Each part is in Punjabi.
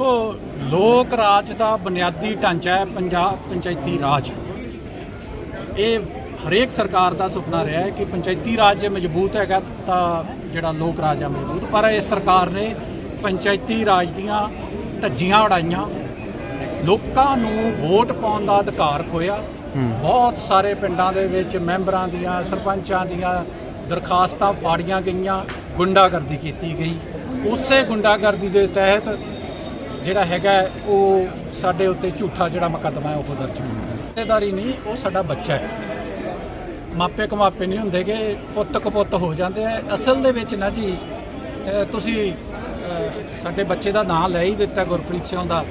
ਦੇਖੋ ਲੋਕ ਰਾਜ ਦਾ ਬੁਨਿਆਦੀ ਢਾਂਚਾ ਹੈ ਪੰਜਾਬ ਪੰਚਾਇਤੀ ਰਾਜ। ਇਹ ਹਰੇਕ ਸਰਕਾਰ ਦਾ ਸੁਪਨਾ ਰਿਹਾ ਹੈ ਕਿ ਪੰਚਾਇਤੀ ਰਾਜ ਜੇ ਮਜ਼ਬੂਤ ਹੈਗਾ ਤਾਂ ਜਿਹੜਾ ਲੋਕ ਰਾਜ ਹੈ ਮਜ਼ਬੂਤ। ਪਰ ਇਸ ਸਰਕਾਰ ਨੇ ਪੰਚਾਇਤੀ ਰਾਜ ਦੀਆਂ ਧੱਜੀਆਂ ਉਡਾਈਆਂ। ਲੋਕਾਂ ਨੂੰ ਵੋਟ ਪਾਉਣ ਦਾ ਅਧਿਕਾਰ ਖੋਇਆ ਬਹੁਤ ਸਾਰੇ ਪਿੰਡਾਂ ਦੇ ਵਿੱਚ ਮੈਂਬਰਾਂ ਦੀਆਂ ਸਰਪੰਚਾਂ ਦੀਆਂ ਦਰਖਾਸਤਾਂ ਫਾੜੀਆਂ ਗਈਆਂ ਗੁੰਡਾਗਰਦੀ ਕੀਤੀ ਗਈ। ਉਸੇ ਗੁੰਡਾਗਰਦੀ ਦੇ ਤਹਿਤ ਜਿਹੜਾ ਹੈਗਾ ਉਹ ਸਾਡੇ ਉੱਤੇ ਝੂਠਾ ਜਿਹੜਾ ਮੁਕੱਦਮਾ ਹੈ, ਉਹ ਦਰਜ ਹੋਇਆ ਰਿਸ਼ਤੇਦਾਰੀ ਨਹੀਂ, ਉਹ ਸਾਡਾ ਬੱਚਾ ਹੈ। ਮਾਪੇ ਕਮਾਪੇ ਨਹੀਂ ਹੁੰਦੇਗੇ ਪੁੱਤ ਕਪੁੱਤ ਹੋ ਜਾਂਦੇ ਆ। ਅਸਲ ਦੇ ਵਿੱਚ ਨਾ ਜੀ ਤੁਸੀਂ ਸਾਡੇ ਬੱਚੇ ਦਾ ਨਾਂ ਲੈ ਹੀ ਦਿੱਤਾ ਗੁਰਪ੍ਰੀਤ ਸਿੰਘ ਦਾ।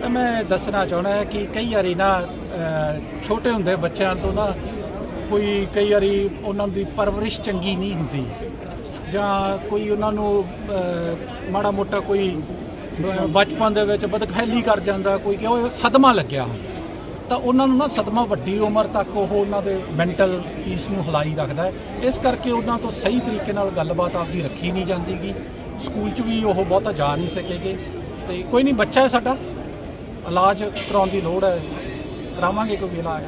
ਤਾਂ ਮੈਂ ਦੱਸਣਾ ਚਾਹੁੰਦਾ ਹਾਂ ਕਿ ਕਈ ਵਾਰੀ ਨਾ ਛੋਟੇ ਹੁੰਦੇ ਬੱਚਿਆਂ ਤੋਂ ਨਾ, ਕੋਈ ਕਈ ਵਾਰੀ ਉਹਨਾਂ ਦੀ ਪਰਵਰਿਸ਼ ਚੰਗੀ ਨਹੀਂ ਹੁੰਦੀ। ਜਾਂ ਕੋਈ ਉਹਨਾਂ ਨੂੰ ਮਾੜਾ ਮੋਟਾ ਕੋਈ ਬਚਪਨ ਦੇ ਵਿੱਚ ਬਦਖੈਲੀ ਕਰ ਜਾਂਦਾ, ਕੋਈ ਕਿ ਸਦਮਾ ਲੱਗਿਆ। ਹੁੰਦਾ ਤਾਂ ਉਹਨਾਂ ਨੂੰ ਨਾ ਸਦਮਾ ਵੱਡੀ ਉਮਰ ਤੱਕ ਉਹ ਉਹਨਾਂ ਦੇ ਮੈਂਟਲ ਪੀਸ ਨੂੰ ਹਿਲਾਈ ਰੱਖਦਾ ਹੈ। ਇਸ ਕਰਕੇ ਉਹਨਾਂ ਤੋਂ ਸਹੀ ਤਰੀਕੇ ਨਾਲ ਗੱਲਬਾਤ ਆਪਦੀ ਰੱਖੀ ਨਹੀਂ ਜਾਂਦੀਗੀ। ਸਕੂਲ 'ਚ ਵੀ ਉਹ ਬਹੁਤਾ ਜਾ ਨਹੀਂ ਸਕੇਗੇ। ਤੇ ਕੋਈ ਨਹੀਂ, ਬੱਚਾ ਹੈ ਸਾਡਾ। ਇਲਾਜ ਕਰਾਉਣ ਦੀ ਲੋੜ ਹੈ। ਕਰਾਵਾਂਗੇ ਕੋਈ ਇਲਾਜ।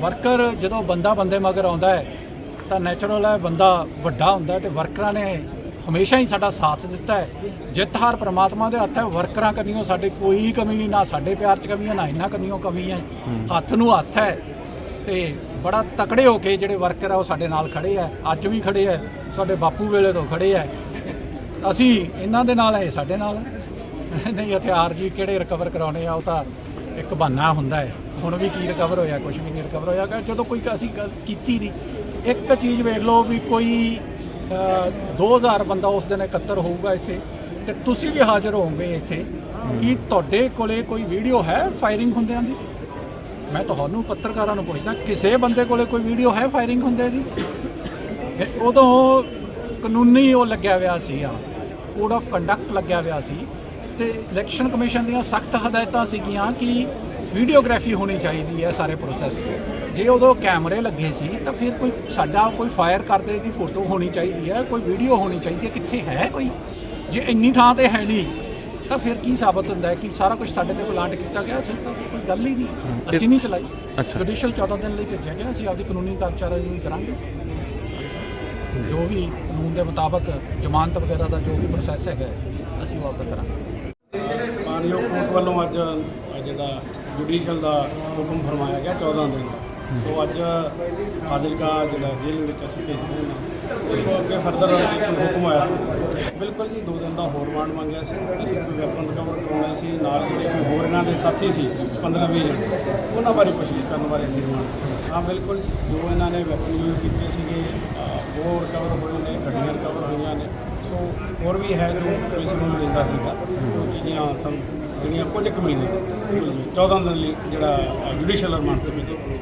ਵਰਕਰ ਜਦੋਂ ਬੰਦਾ ਬੰਦੇ ਮਗਰ ਆਉਂਦਾ ਹੈ, ਤਾਂ ਨੈਚੁਰਲ ਹੈ, ਬੰਦਾ ਵੱਡਾ ਹੁੰਦਾ ਹੈ ਤੇ ਵਰਕਰਾਂ ਨੇ ਹਮੇਸ਼ਾ ਹੀ ਸਾਡਾ ਸਾਥ ਦਿੱਤਾ ਹੈ। ਜਿੱਤ ਹਾਰ ਪ੍ਰਮਾਤਮਾ ਦੇ ਹੱਥ ਹੈ। ਵਰਕਰਾਂ ਕਨੀਓ ਸਾਡੇ ਕੋਈ ਕਮੀ ਨਹੀਂ ਨਾ ਸਾਡੇ ਪਿਆਰ 'ਚ ਕਮੀ ਹੈ ਨਾ ਇਹਨਾਂ ਕਮੀਓ ਕਮੀ ਹੈ। ਹੱਥ ਨੂੰ ਹੱਥ ਹੈ। ਤੇ ਬੜਾ ਤਕੜੇ ਹੋ ਕੇ ਜਿਹੜੇ ਵਰਕਰ ਆ ਉਹ ਸਾਡੇ ਨਾਲ ਖੜੇ ਆ। ਅੱਜ ਵੀ ਖੜੇ ਆ। ਸਾਡੇ ਬਾਪੂ ਵੇਲੇ ਤੋਂ ਖੜੇ ਆ। ਅਸੀਂ ਇਹਨਾਂ ਦੇ ਨਾਲ ਹੈ ਸਾਡੇ ਨਾਲ ਨਹੀਂ ਹਥਿਆਰ ਜੀ ਕਿਹੜੇ ਰਿਕਵਰ ਕਰਾਉਣੇ ਆ ਉਹ ਤਾਂ ਇੱਕ ਬਹਾਨਾ ਹੁੰਦਾ ਹੈ। ਹੁਣ ਵੀ ਕੀ ਰਿਕਵਰ ਹੋਇਆ ਕੁਝ ਵੀ ਨਹੀਂ ਰਿਕਵਰ ਹੋਇਆ। ਕਿ ਜਦੋਂ ਕੋਈ ਅਸੀਂ ਗੱਲ ਕੀਤੀ ਨਹੀਂ ਇੱਕ ਚੀਜ਼ ਵੇਖ ਲਓ ਵੀ ਕੋਈ 2000 ਬੰਦਾ ਉਸ ਦਿਨ ਇਕੱਤਰ ਹੋਊਗਾ ਇੱਥੇ। ਤੇ ਤੁਸੀਂ ਵੀ ਹਾਜ਼ਰ ਹੋਵੋਗੇ ਇੱਥੇ। ਕੀ ਤੁਹਾਡੇ ਕੋਲੇ ਕੋਈ ਵੀਡੀਓ ਹੈ ਫਾਇਰਿੰਗ ਹੁੰਦਿਆਂ ਦੀ? ਮੈਂ ਤੁਹਾਨੂੰ ਪੱਤਰਕਾਰਾਂ ਨੂੰ ਪੁੱਛਦਾ, ਕਿਸੇ ਬੰਦੇ ਕੋਲੇ ਕੋਈ ਵੀਡੀਓ ਹੈ ਫਾਇਰਿੰਗ ਹੁੰਦੇ ਦੀ? ਤੇ ਉਦੋਂ ਕਾਨੂੰਨੀ ਉਹ ਲੱਗਿਆ ਹੋਇਆ ਸੀ ਆ ਕੋਡ ਆਫ ਕੰਡਕਟ ਲੱਗਿਆ ਹੋਇਆ ਸੀ। ਤੇ ਇਲੈਕਸ਼ਨ ਕਮਿਸ਼ਨ ਦੀਆਂ ਸਖਤ ਹਦਾਇਤਾਂ ਸੀਗੀਆਂ ਕਿ ਵੀਡੀਓਗ੍ਰਾਫੀ ਹੋਣੀ ਚਾਹੀਦੀ ਹੈ ਸਾਰੇ ਪ੍ਰੋਸੈਸ ਜੇ ਉਦੋਂ ਕੈਮਰੇ ਲੱਗੇ ਸੀ ਤਾਂ ਫਿਰ ਕੋਈ ਸਾਡਾ ਕੋਈ ਫਾਇਰ ਕਰਦੇ ਦੀ ਫੋਟੋ ਹੋਣੀ ਚਾਹੀਦੀ ਹੈ ਕੋਈ ਵੀਡੀਓ ਹੋਣੀ ਚਾਹੀਦੀ ਹੈ ਕਿੱਥੇ ਹੈ ਕੋਈ? ਜੇ ਇੰਨੀ ਥਾਂ ਤੇ ਹੈ ਨਹੀਂ ਤਾਂ ਫਿਰ ਕੀ ਸਾਬਤ ਹੁੰਦਾ ਹੈ ਕਿ ਸਾਰਾ ਕੁਝ ਸਾਡੇ ਤੇ ਪਲਾਂਟ ਕੀਤਾ ਗਿਆ ਸੀ ਤਾਂ ਕੋਈ ਗੱਲ ਹੀ ਨਹੀਂ। ਅਸੀਂ ਨਹੀਂ ਚਲਾਈ। ਅੱਛਾ। ਜੁਡੀਸ਼ੀਅਲ 14 ਦਿਨ ਲਈ ਭੇਜਿਆ ਗਿਆ ਅਸੀਂ ਆਪਦੀ ਕਾਨੂੰਨੀ ਕਾਰਜਕਾਰੀ ਕਰਾਂਗੇ। ਜੋ ਵੀ ਕਾਨੂੰਨ ਦੇ ਮੁਤਾਬਕ ਜ਼ਮਾਨਤ ਵਗੈਰਾ ਦਾ ਜੋ ਵੀ ਪ੍ਰੋਸੈਸ ਹੈਗਾ ਅਸੀਂ ਉਹ ਆਪਦਾ ਕਰਾਂਗੇ। ਮਾਨਯੋਗ ਕੋਰਟ ਵੱਲੋਂ ਅੱਜ ਜਿਹੜਾ ਜੁਡੀਸ਼ਲ ਦਾ ਹੁਕਮ ਫਰਮਾਇਆ ਗਿਆ 14 ਦਿਨ ਦਾ। ਸੋ ਅੱਜ ਫਾਜ਼ਿਲਕਾ ਜਿਹੜਾ ਜੇਲ੍ਹ ਵਿੱਚ ਅਸੀਂ ਭੇਜਦੇ ਹਾਂ। ਤੇ ਤੋਂ ਅੱਗੇ ਫਰਦਰ ਹੁਕਮ ਆਇਆ। ਬਿਲਕੁਲ ਜੀ, ਦੋ ਦਿਨ ਦਾ ਹੋਰ ਰਿਮਾਂਡ ਮੰਗਿਆ ਸੀ। ਅਸੀਂ ਕੋਈ ਵੈਪਨ ਰਿਕਵਰ ਕਰਵਾਉਣਾ ਸੀ, ਨਾਲ ਜਿਹੜੇ ਕੋਈ ਹੋਰ ਇਹਨਾਂ ਦੇ ਸਾਥੀ ਸੀ 15 20 ਜਣੇ, ਉਹਨਾਂ ਬਾਰੇ ਪੁੱਛਗਿੱਛ ਕਰਨ ਬਾਰੇ ਅਸੀਂ ਰਿਮਾਂਡ ਹਾਂ, ਬਿਲਕੁਲ ਜੋ ਇਹਨਾਂ ਨੇ ਵੈਪਨ ਯੂਜ਼ ਕੀਤੇ ਸੀਗੇ ਉਹ ਰਿਕਵਰ ਹੋਏ ਨੇ, ਗੱਡੀਆਂ ਰਿਕਵਰ ਹੋਈਆਂ ਨੇ। ਸੋ ਹੋਰ ਵੀ ਹੈ ਜੋ ਪੁਲਿਸ ਨੂੰ ਦਿੰਦਾ ਸੀਗਾ। ਉਹ ਚੀਜ਼ਾਂ ਸਾਨੂੰ ਜਿਹੜੀਆਂ ਕੁਝ ਕੁ ਮਹੀਨੇ 14 ਦਿਨ ਲਈ ਜਿਹੜਾ ਜੁਡੀਸ਼ੀਅਲ ਰਿਮਾਂਡ ਤੇ ਭੇਜੇ